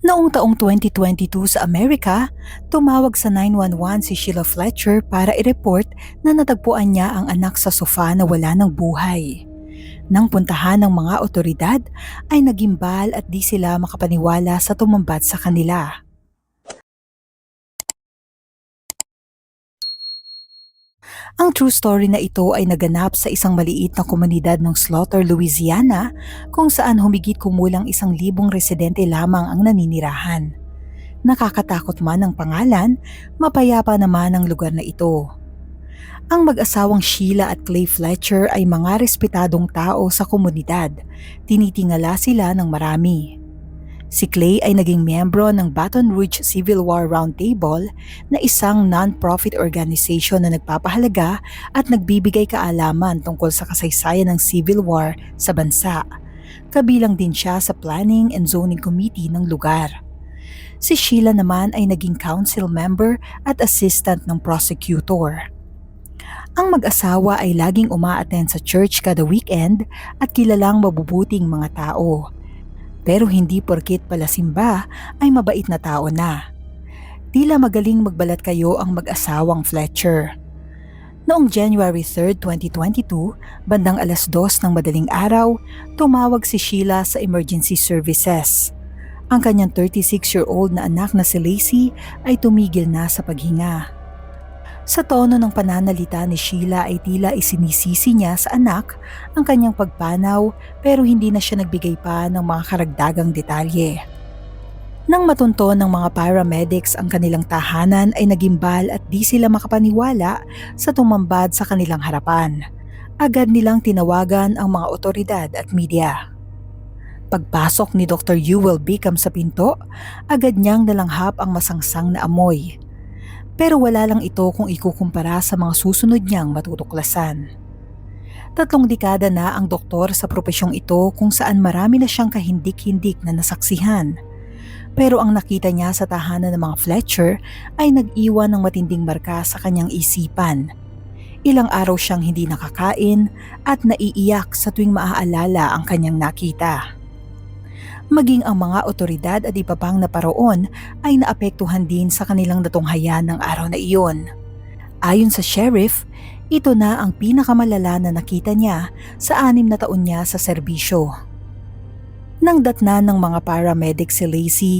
Noong taong 2022 sa Amerika, tumawag sa 911 si Sheila Fletcher para i-report na natagpuan niya ang anak sa sofa na wala ng buhay. Nang puntahan ng mga otoridad ay nagimbal at di sila makapaniwala sa tumambad sa kanila. Ang true story na ito ay naganap sa isang maliit na komunidad ng Slaughter, Louisiana kung saan humigit kumulang isang libong residente lamang ang naninirahan. Nakakatakot man ang pangalan, mapayapa naman ang lugar na ito. Ang mag-asawang Sheila at Clay Fletcher ay mga respetadong tao sa komunidad. Tinitingala sila ng marami. Si Clay ay naging miyembro ng Baton Rouge Civil War Roundtable na isang non-profit organization na nagpapahalaga at nagbibigay kaalaman tungkol sa kasaysayan ng Civil War sa bansa. Kabilang din siya sa Planning and Zoning Committee ng lugar. Si Sheila naman ay naging council member at assistant ng prosecutor. Ang mag-asawa ay laging uma-attend sa church kada weekend at kilalang mabubuting mga tao. Pero hindi porkit pala simba ay mabait na tao na. Tila magaling magbalat kayo ang mag-asawang Fletcher. Noong January 3, 2022, bandang alas 2 ng madaling araw, tumawag si Sheila sa emergency services. Ang kanyang 36-year-old na anak na si Lacey ay tumigil na sa paghinga. Sa tono ng pananalita ni Sheila ay tila isinisisi niya sa anak ang kanyang pagpanaw pero hindi na siya nagbigay pa ng mga karagdagang detalye. Nang matunto ng mga paramedics ang kanilang tahanan ay nagimbal at di sila makapaniwala sa tumambad sa kanilang harapan. Agad nilang tinawagan ang mga otoridad at media. Pagpasok ni Dr. Ewell Bickham sa pinto, agad niyang nalanghap ang masangsang na amoy. Pero wala lang ito kung ikukumpara sa mga susunod niyang matutuklasan. Tatlong dekada na ang doktor sa propesyong ito kung saan marami na siyang kahindik-hindik na nasaksihan. Pero ang nakita niya sa tahanan ng mga Fletcher ay nag-iwan ng matinding marka sa kanyang isipan. Ilang araw siyang hindi nakakain at naiiyak sa tuwing maaalala ang kanyang nakita maging ang mga otoridad at iba pang naparoon ay naapektuhan din sa kanilang natunghayan ng araw na iyon. Ayon sa sheriff, ito na ang pinakamalala na nakita niya sa anim na taon niya sa serbisyo. Nang datnan ng mga paramedic si Lacey,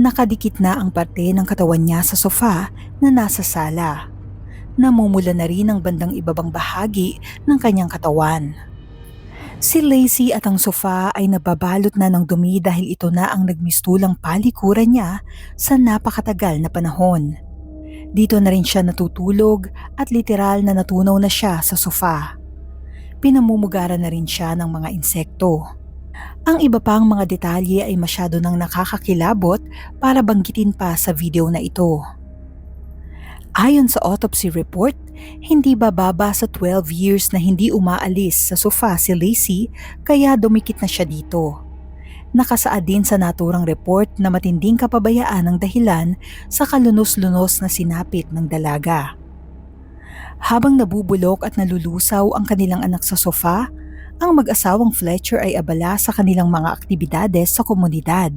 nakadikit na ang parte ng katawan niya sa sofa na nasa sala. Namumula na rin ang bandang ibabang bahagi ng kanyang katawan. Si Lacey at ang sofa ay nababalot na ng dumi dahil ito na ang nagmistulang palikuran niya sa napakatagal na panahon. Dito na rin siya natutulog at literal na natunaw na siya sa sofa. Pinamumugaran na rin siya ng mga insekto. Ang iba pang mga detalye ay masyado nang nakakakilabot para banggitin pa sa video na ito. Ayon sa autopsy report, hindi bababa sa 12 years na hindi umaalis sa sofa si Lacey kaya dumikit na siya dito. Nakasaad din sa naturang report na matinding kapabayaan ang dahilan sa kalunos-lunos na sinapit ng dalaga. Habang nabubulok at nalulusaw ang kanilang anak sa sofa, ang mag-asawang Fletcher ay abala sa kanilang mga aktibidades sa komunidad.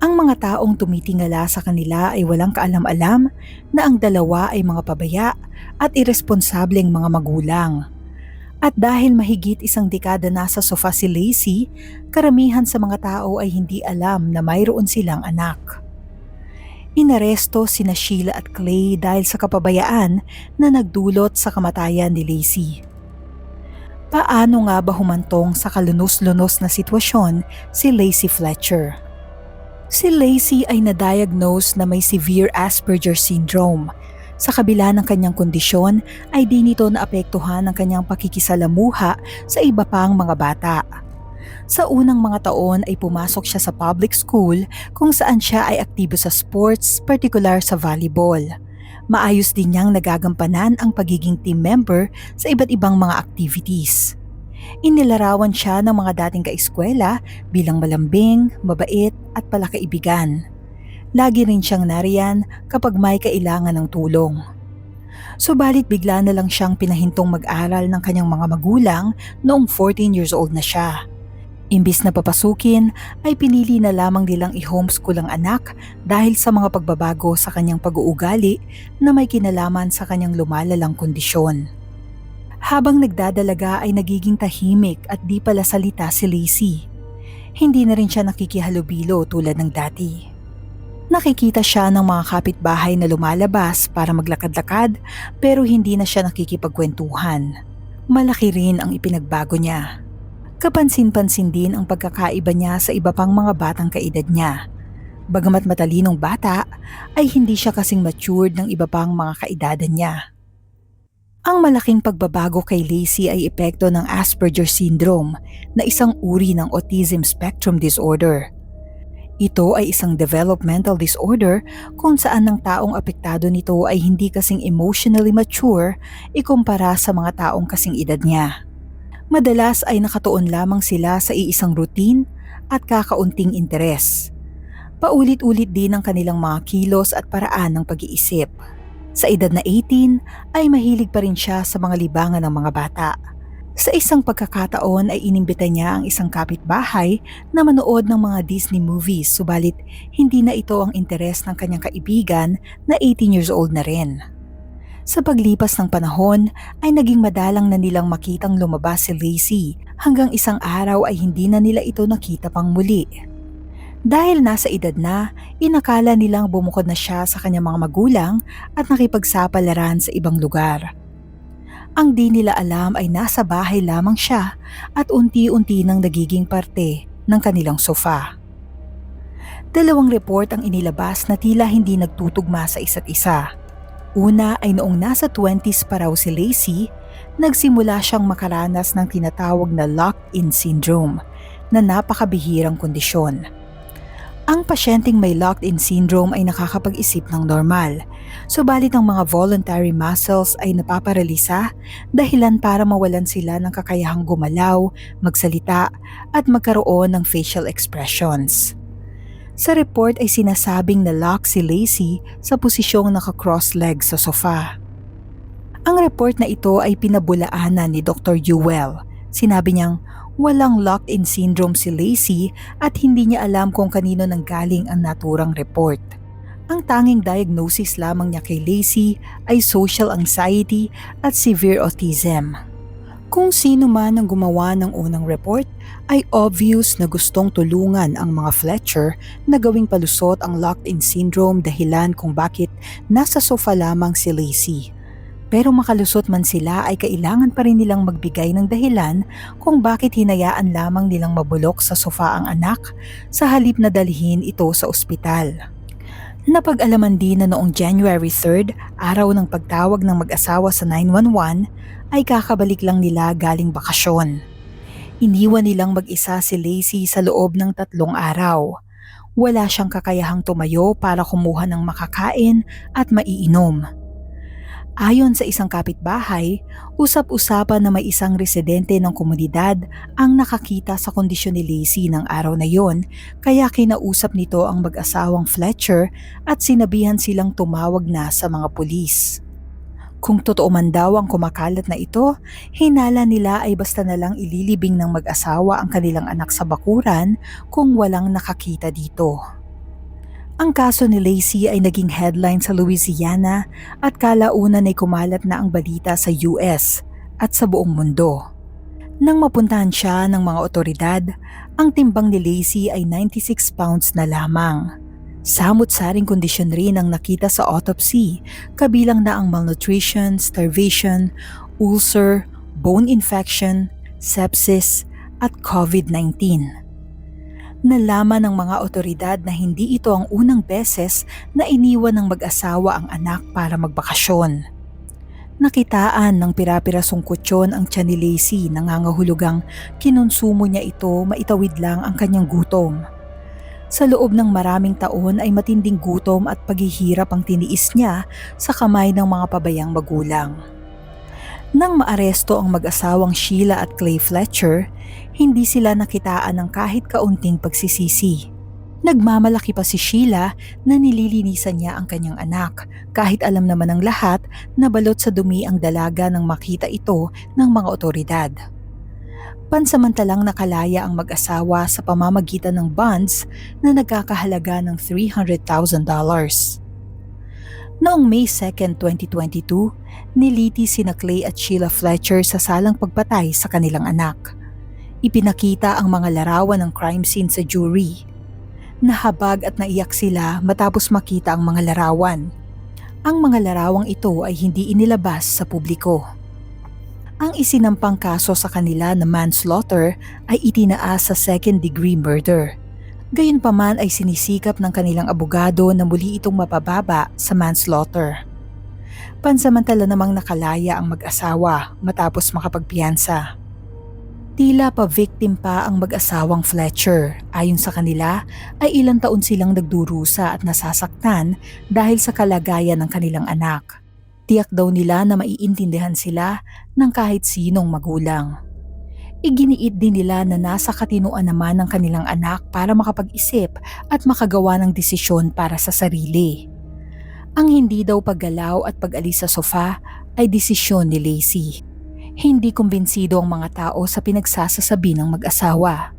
Ang mga taong tumitingala sa kanila ay walang kaalam-alam na ang dalawa ay mga pabaya at irresponsableng mga magulang. At dahil mahigit isang dekada na sa sofa si Lacey, karamihan sa mga tao ay hindi alam na mayroon silang anak. Inaresto sina Sheila at Clay dahil sa kapabayaan na nagdulot sa kamatayan ni Lacey. Paano nga ba humantong sa kalunos-lunos na sitwasyon si Lacey Fletcher? Si Lacey ay na-diagnose na may severe Asperger syndrome. Sa kabila ng kanyang kondisyon ay di nito naapektuhan ang kanyang pakikisalamuha sa iba pang mga bata. Sa unang mga taon ay pumasok siya sa public school kung saan siya ay aktibo sa sports, partikular sa volleyball. Maayos din niyang nagagampanan ang pagiging team member sa iba't ibang mga activities. Inilarawan siya ng mga dating kaeskwela bilang malambing, mabait at palakaibigan. Lagi rin siyang nariyan kapag may kailangan ng tulong. Subalit bigla na lang siyang pinahintong mag-aral ng kanyang mga magulang noong 14 years old na siya. Imbis na papasukin, ay pinili na lamang nilang i-homeschool ang anak dahil sa mga pagbabago sa kanyang pag-uugali na may kinalaman sa kanyang lumalalang kondisyon. Habang nagdadalaga ay nagiging tahimik at di pala salita si Lacey. Hindi na rin siya nakikihalubilo tulad ng dati. Nakikita siya ng mga kapitbahay na lumalabas para maglakad-lakad pero hindi na siya nakikipagkwentuhan. Malaki rin ang ipinagbago niya. Kapansin-pansin din ang pagkakaiba niya sa iba pang mga batang kaedad niya. Bagamat matalinong bata, ay hindi siya kasing matured ng iba pang mga kaedadan niya. Ang malaking pagbabago kay Lacey ay epekto ng Asperger syndrome na isang uri ng autism spectrum disorder. Ito ay isang developmental disorder kung saan ang taong apektado nito ay hindi kasing emotionally mature ikumpara sa mga taong kasing edad niya. Madalas ay nakatuon lamang sila sa iisang routine at kakaunting interes. Paulit-ulit din ang kanilang mga kilos at paraan ng pag-iisip. Sa edad na 18 ay mahilig pa rin siya sa mga libangan ng mga bata. Sa isang pagkakataon ay inimbita niya ang isang kapitbahay na manood ng mga Disney movies subalit hindi na ito ang interes ng kanyang kaibigan na 18 years old na rin. Sa paglipas ng panahon ay naging madalang na nilang makitang lumabas si Lacey hanggang isang araw ay hindi na nila ito nakita pang muli. Dahil nasa edad na, inakala nilang bumukod na siya sa kanyang mga magulang at nakipagsapalaran sa ibang lugar. Ang di nila alam ay nasa bahay lamang siya at unti-unti nang nagiging parte ng kanilang sofa. Dalawang report ang inilabas na tila hindi nagtutugma sa isa't isa. Una ay noong nasa 20s pa raw si Lacey, nagsimula siyang makaranas ng tinatawag na locked-in syndrome na napakabihirang kondisyon. Ang pasyenteng may locked-in syndrome ay nakakapag-isip ng normal, subalit ang mga voluntary muscles ay napaparalisa dahilan para mawalan sila ng kakayahang gumalaw, magsalita at magkaroon ng facial expressions. Sa report ay sinasabing na lock si Lacey sa posisyong naka-cross leg sa sofa. Ang report na ito ay pinabulaanan ni Dr. Ewell. Sinabi niyang walang locked-in syndrome si Lacey at hindi niya alam kung kanino nanggaling ang naturang report. Ang tanging diagnosis lamang niya kay Lacey ay social anxiety at severe autism. Kung sino man ang gumawa ng unang report ay obvious na gustong tulungan ang mga Fletcher na gawing palusot ang locked-in syndrome dahilan kung bakit nasa sofa lamang si Lacey. Pero makalusot man sila ay kailangan pa rin nilang magbigay ng dahilan kung bakit hinayaan lamang nilang mabulok sa sofa ang anak sa halip na dalhin ito sa ospital. Napag-alaman din na noong January 3rd, araw ng pagtawag ng mag-asawa sa 911, ay kakabalik lang nila galing bakasyon. Iniwan nilang mag-isa si Lacey sa loob ng tatlong araw. Wala siyang kakayahang tumayo para kumuha ng makakain at maiinom. Ayon sa isang kapitbahay, usap-usapan na may isang residente ng komunidad ang nakakita sa kondisyon ni Lacey ng araw na yon kaya kinausap nito ang mag-asawang Fletcher at sinabihan silang tumawag na sa mga pulis. Kung totoo man daw ang kumakalat na ito, hinala nila ay basta na lang ililibing ng mag-asawa ang kanilang anak sa bakuran kung walang nakakita dito. Ang kaso ni Lacey ay naging headline sa Louisiana at kalaunan ay kumalat na ang balita sa US at sa buong mundo. Nang mapuntahan siya ng mga otoridad, ang timbang ni Lacey ay 96 pounds na lamang. Samot-saring kondisyon rin ang nakita sa autopsy, kabilang na ang malnutrition, starvation, ulcer, bone infection, sepsis, at COVID-19. Nalaman ng mga otoridad na hindi ito ang unang beses na iniwan ng mag-asawa ang anak para magbakasyon. Nakitaan ng pirapirasong kutsyon ang tiyan ni Lacey nangangahulugang kinonsumo niya ito maitawid lang ang kanyang gutom. Sa loob ng maraming taon ay matinding gutom at paghihirap ang tiniis niya sa kamay ng mga pabayang magulang. Nang maaresto ang mag-asawang Sheila at Clay Fletcher, hindi sila nakitaan ng kahit kaunting pagsisisi. Nagmamalaki pa si Sheila na nililinisan niya ang kanyang anak kahit alam naman ng lahat na balot sa dumi ang dalaga nang makita ito ng mga otoridad. Pansamantalang nakalaya ang mag-asawa sa pamamagitan ng bonds na nagkakahalaga ng $300,000. Noong May 2, 2022, niliti sina Clay at Sheila Fletcher sa salang pagpatay sa kanilang anak. Ipinakita ang mga larawan ng crime scene sa jury. Nahabag at naiyak sila matapos makita ang mga larawan. Ang mga larawang ito ay hindi inilabas sa publiko. Ang isinampang kaso sa kanila na manslaughter ay itinaas sa second degree murder. Gayunpaman ay sinisikap ng kanilang abogado na muli itong mapababa sa manslaughter. Pansamantala namang nakalaya ang mag-asawa matapos makapagpiyansa. Tila pa victim pa ang mag-asawang Fletcher. Ayon sa kanila ay ilang taon silang nagdurusa at nasasaktan dahil sa kalagayan ng kanilang anak. Tiyak daw nila na maiintindihan sila ng kahit sinong magulang. Iginiit din nila na nasa katinuan naman ng kanilang anak para makapag-isip at makagawa ng desisyon para sa sarili. Ang hindi daw paggalaw at pag-alis sa sofa ay desisyon ni Lacey. Hindi kumbinsido ang mga tao sa pinagsasasabi ng mag-asawa.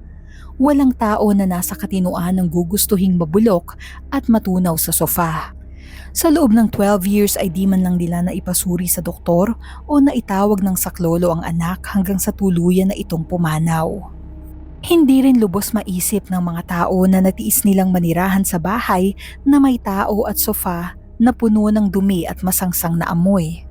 Walang tao na nasa katinuan ng gugustuhing mabulok at matunaw sa sofa. Sa loob ng 12 years ay di man lang nila na ipasuri sa doktor o na itawag ng saklolo ang anak hanggang sa tuluyan na itong pumanaw. Hindi rin lubos maisip ng mga tao na natiis nilang manirahan sa bahay na may tao at sofa na puno ng dumi at masangsang na amoy.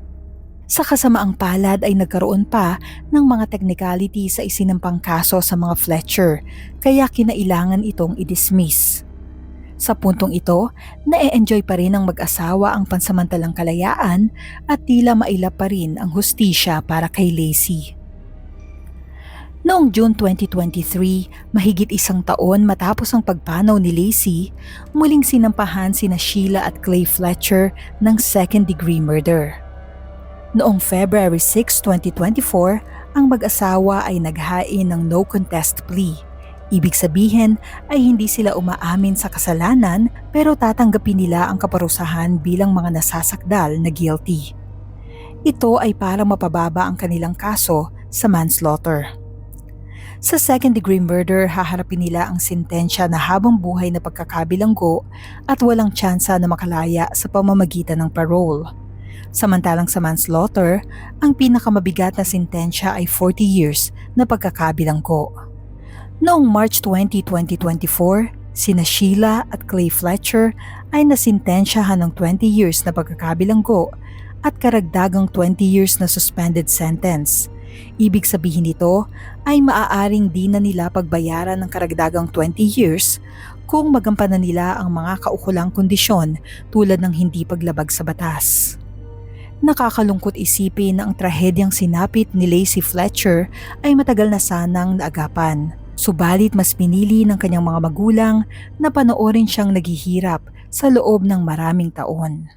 Sa kasamaang palad ay nagkaroon pa ng mga technicality sa isinampang kaso sa mga Fletcher kaya kinailangan itong i-dismiss. Sa puntong ito, na-enjoy pa rin ng mag-asawa ang pansamantalang kalayaan at tila mailap pa rin ang hustisya para kay Lacey. Noong June 2023, mahigit isang taon matapos ang pagpanaw ni Lacey, muling sinampahan sina Sheila at Clay Fletcher ng second-degree murder. Noong February 6, 2024, ang mag-asawa ay naghain ng no contest plea Ibig sabihin ay hindi sila umaamin sa kasalanan pero tatanggapin nila ang kaparusahan bilang mga nasasakdal na guilty. Ito ay para mapababa ang kanilang kaso sa manslaughter. Sa second degree murder, haharapin nila ang sintensya na habang buhay na pagkakabilanggo at walang tsansa na makalaya sa pamamagitan ng parole. Samantalang sa manslaughter, ang pinakamabigat na sintensya ay 40 years na pagkakabilanggo. Noong March 20, 2024, sina Sheila at Clay Fletcher ay nasintensyahan ng 20 years na pagkakabilanggo at karagdagang 20 years na suspended sentence. Ibig sabihin nito ay maaaring di na nila pagbayaran ng karagdagang 20 years kung magampanan nila ang mga kaukulang kondisyon tulad ng hindi paglabag sa batas. Nakakalungkot isipin na ang trahedyang sinapit ni Lacey Fletcher ay matagal na sanang naagapan. Subalit mas pinili ng kanyang mga magulang na panoorin siyang naghihirap sa loob ng maraming taon.